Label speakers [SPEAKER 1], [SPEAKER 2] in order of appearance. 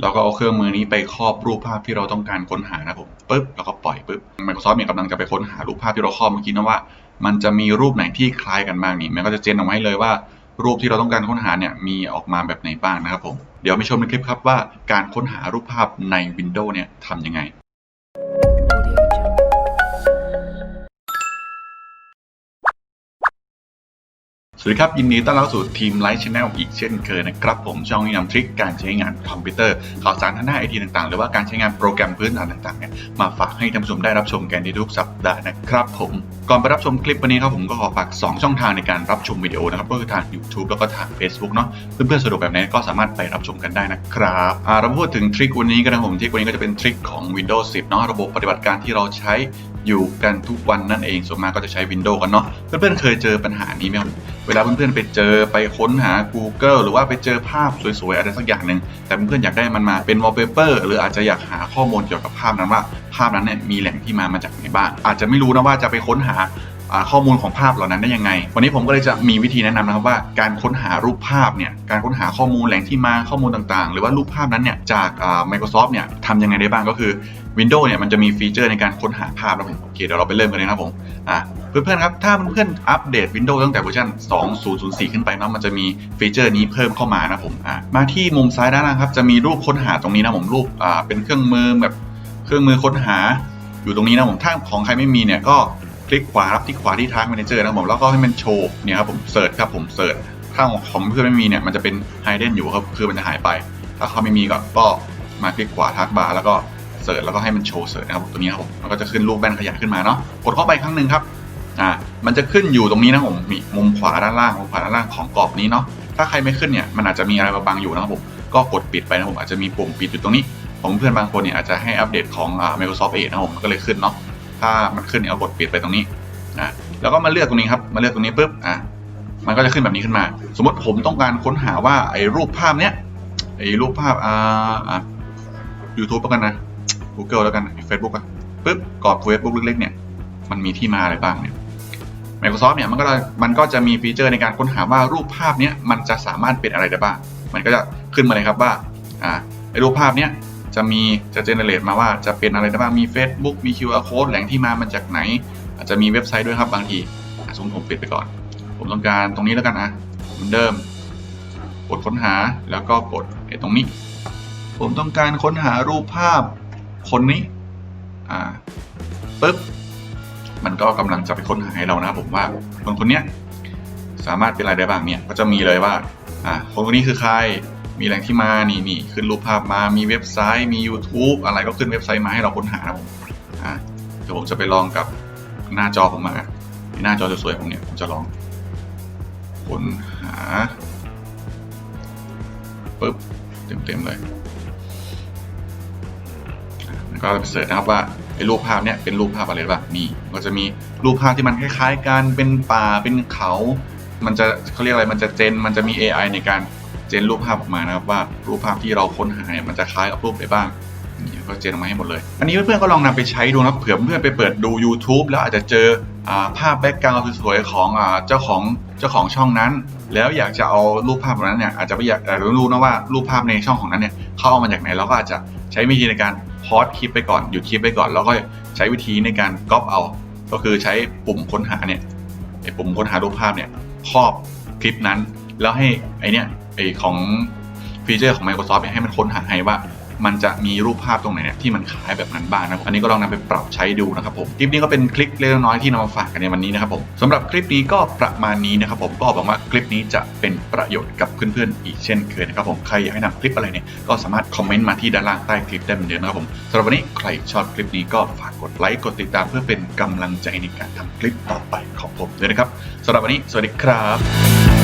[SPEAKER 1] เราก็เอาเครื่องมือนี้ไปครอบรูปภาพที่เราต้องการค้นหานะผมปึ๊บแล้วก็ปล่อยปึ๊บ Microsoft เนี่ยกำลังจะไปค้นหารูปภาพที่เราครอบเมื่อกี้นะว่า มันจะมีรูปไหนที่คล้ายกันบ้างนี่มันก็จะเจนออกมาให้เลยว่า รูปที่เราต้องการค้นหาเนี่ยมีออกมาแบบไหนบ้างนะครับผมเดี๋ยวไปชมในคลิปครับว่าการค้นหารูปภาพใน Windows เนี่ยทำยังไง สวัสดีครับ ยินดีต้อนรับสู่ทีมไลฟ์ช n แนลอีกเช่นเคยนะครับ ผมช่องนี้นำทริคการใช้งานคอมพิวเตอร์ข่าวสารทางด้านไอทีต่างๆ หรือว่าการใช้งานโปรแกรมพื้นฐานต่างๆเนี่ยมาฝากให้ท่านผู้ชมได้รับชมกันในทุกสัปดาห์นะครับผมก่อนไปรับชมคลิปวันนี้ครับผมก็ขอฝาก 2 ช่องทางในการรับชมวิดีโอนะครับก็คือทาง YouTube แล้วก็ทาง Facebook เนาะเพื่อนๆสะดวกแบบไหนก็สามารถไปรับชมกันได้นะครับเราพูดถึงทริควันนี้กันนะผมทริควันนี้ก็จะเป็นทริคของ Windows 10เนาะระบบปฏิบัติการที่เราใช้ อยู่กันทุกวันนั่นเองส่วนมากก็จะใช้ Windows กันเนาะเพื่อนๆเคยเจอปัญหานี้ไหมครับเวลาเพื่อนๆไปเจอไปค้นหา Google หรือว่าไปเจอภาพสวยๆอะไรสักอย่างหนึ่งแต่เพื่อนๆอยากได้มันมาเป็น wallpaper หรืออาจจะอยากหาข้อมูลเกี่ยวกับภาพนั้นว่า ภาพนั้นเนี่ยมีแหล่งที่มามาจากไหนบ้างอาจจะไม่รู้นะว่าจะไปค้นหาข้อมูลของภาพเหล่านั้นได้ยังไง วันนี้ผมก็เลยจะมีวิธีแนะนำนะครับว่าการค้นหารูปภาพเนี่ยการค้นหาข้อมูลแหล่งที่มาข้อมูลต่างๆ หรือว่ารูปภาพนั้นเนี่ยจาก Microsoft เนี่ยทำยังไงได้บ้างก็คือ Windows เนี่ยมันจะมีฟีเจอร์ในการค้นหาภาพนะผมโอเคเดี๋ยวเราไปเริ่มกันเลยนะผมอะเพื่อนๆครับถ้าเพื่อนๆอัปเดต Windows ตั้งแต่เวอร์ชัน2004 ขึ้นไปเนาะมันจะมีฟีเจอร์นี้เพิ่มเข้ามานะผมอะมาที่มุมซ้ายด้านล่างครับจะมีรูปค้นหาตรงนี้นะผมรูปอ่าเป็นเครื่องมือแบบเครื่องมือค้นหาอยู่ตรงนี้นะผมถ้าของใครไม่มีเนี่ยก็คลิกขวาครับที่ขวาที่ทาง Manager นะผมแล้วก็ให้มันโชว์เนี่ยครับผมเสิร์ชครับผมเสิร์ชถ้าของเพื่อนไม่มีเนี่ยมันจะเป็น hidden อยู่ครับคือมันจะหายไป ถ้าเขาไม่มีก็ก็มาคลิกขวาทักบาร์แล้วก็ เสิร์ชแล้วก็ให้มันโชว์เสิร์ชนะครับตัวนี้ครับผมมันก็จะขึ้นรูปแบนขยายขึ้นมาเนาะกดเข้าไปครั้งหนึ่งครับอ่ามันจะขึ้นอยู่ตรงนี้นะผมมีมุมขวาด้านล่างมุมขวาด้านล่างของกรอบนี้เนาะถ้าใครไม่ขึ้นเนี่ยมันอาจจะมีอะไรมาบังอยู่นะครับผมก็กดปิดไปนะผมอาจจะมีปุ่มปิดอยู่ตรงนี้ของเพื่อนบางคนเนี่ยอาจจะให้อัปเดตของอ่า Microsoft Edge นะผมก็เลยขึ้นเนาะถ้ามันขึ้นเนี่ยเอากดปิดไปตรงนี้นะแล้วก็มาเลือกตรงนี้ครับมาเลือกตรงนี้ปุ๊บอะมันก็จะขึ้นแบบนี้ขึ้นมา สมมติผมต้องการค้นหาว่าไอ้รูปภาพเนี้ยไอ้รูปภาพอ่าอ่า YouTube แล้วกันนะ Google แล้วกัน Facebook อะปุ๊บกรอบ Facebook เล็กๆเนี่ยมันมีที่มาอะไรบ้างเนี่ย Microsoft เนี่ยมันก็จะมันก็จะมีฟีเจอร์ในการค้นหาว่ารูปภาพเนี้ยมันจะสามารถเป็นอะไรได้บ้าง มันก็จะขึ้นมาเลยครับว่าอ่าไอรูปภาพเนี้ยจะมีจะเจเนเรตมาว่าจะเป็นอะไรได้บ้าง มี Facebook มี QR code แหล่งที่มามันจากไหน อาจจะมีเว็บไซต์ด้วยครับบางทีสมมติผมปิดไปก่อน ผมต้องการตรงนี้แล้วกันนะเหมือนเดิม กดค้นหาแล้วก็กดไอ้ตรงนี้ ผมต้องการค้นหารูปภาพ คนนี้ อ่าปึ๊บมันก็กำลังจะไปค้นหาให้เรานะครับผมว่าคนคนเนี้ยสามารถเป็นอะไรได้บ้างเนี่ย ก็จะมีเลยว่าอ่าคนคนนี้คือใครมีแหล่งที่มานี่นี่ขึ้นรูปภาพมามีเว็บไซต์มี YouTube อะไรก็ขึ้นเว็บไซต์มาให้เราค้นหานะผมอ่าเดี๋ยวผมจะไปลองกับหน้าจอผมมาหน้าจอสวยๆผมเนี่ยผมจะลองค้นหาปึ๊บเต็มๆเลย ก็ไปเสิร์ชนะครับว่าไอ้รูปภาพเนี้ยเป็นรูปภาพอะไรบ้างนี่ก็จะมีรูปภาพที่มันคล้ายๆกันเป็นป่าเป็นเขา มันจะเขาเรียกอะไรมันจะเจนมันจะมี AI ในการเจนรูปภาพออกมานะครับว่ารูปภาพที่เราค้นหาเนี่ยมันจะคล้ายกับรูปไหนบ้างนี่ก็เจนออกมาให้หมดเลย อันนี้เพื่อนๆก็ลองนำไปใช้ดูนะเผื่อเพื่อนไปเปิดดู YouTube แล้วอาจจะเจอภาพแบ็กกราวด์สวยๆของเจ้าของเจ้าของช่องนั้น แล้วอยากจะเอารูปภาพนั้นเนี่ยอาจจะไม่อยากแต่รู้นะว่ารูปภาพในช่องของนั้นเนี่ยเขาเอามาจากไหนเราก็อาจจะใช้วิธีในการ พอสคลิปไปก่อนหยุดคลิปไปก่อน แล้วก็ใช้วิธีในการก๊อปเอา ก็คือใช้ปุ่มค้นหาเนี่ยไอ้ปุ่มค้นหารูปภาพเนี่ยครอบคลิปนั้น แล้วให้ไอเนี่ยไอของฟีเจอร์ของ Microsoft เนี่ยให้มันค้นหาให้ว่า มันจะมีรูปภาพตรงไหนเนี่ยที่มันคล้ายแบบนั้นบ้างนะครับอันนี้ก็ลองนำไปปรับใช้ดูนะครับผมคลิปนี้ก็เป็นคลิปเล็กน้อยที่นำมาฝากกันในวันนี้นะครับผมสำหรับคลิปนี้ก็ประมาณนี้นะครับผมก็หวังว่าคลิปนี้จะเป็นประโยชน์กับเพื่อนๆอีกเช่นเคยนะครับผมใครอยากให้นำคลิปอะไรเนี่ยก็สามารถคอมเมนต์มาที่ด้านล่างใต้คลิปได้เหมือนเดิมนะครับผมสำหรับวันนี้ใครชอบคลิปนี้ก็ฝากกดไลค์กดติดตามเพื่อเป็นกำลังใจในการทำคลิปต่อไปของผมด้วยนะครับสำหรับวันนี้สวัสดีครับ